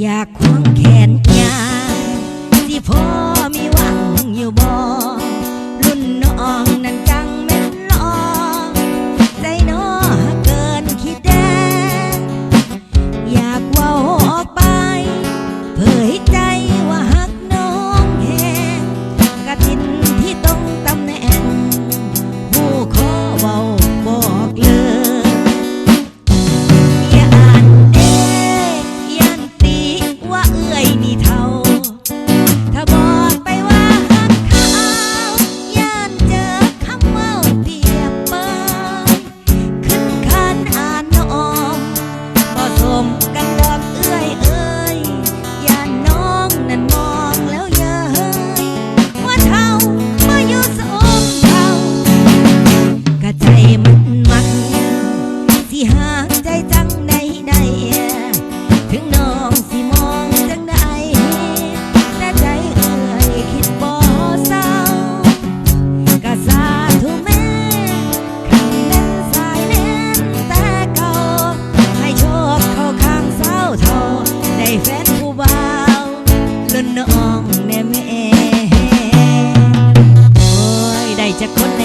อยากควงแขน 爱你 น้องแน่แม่โอ้ยได้จากคน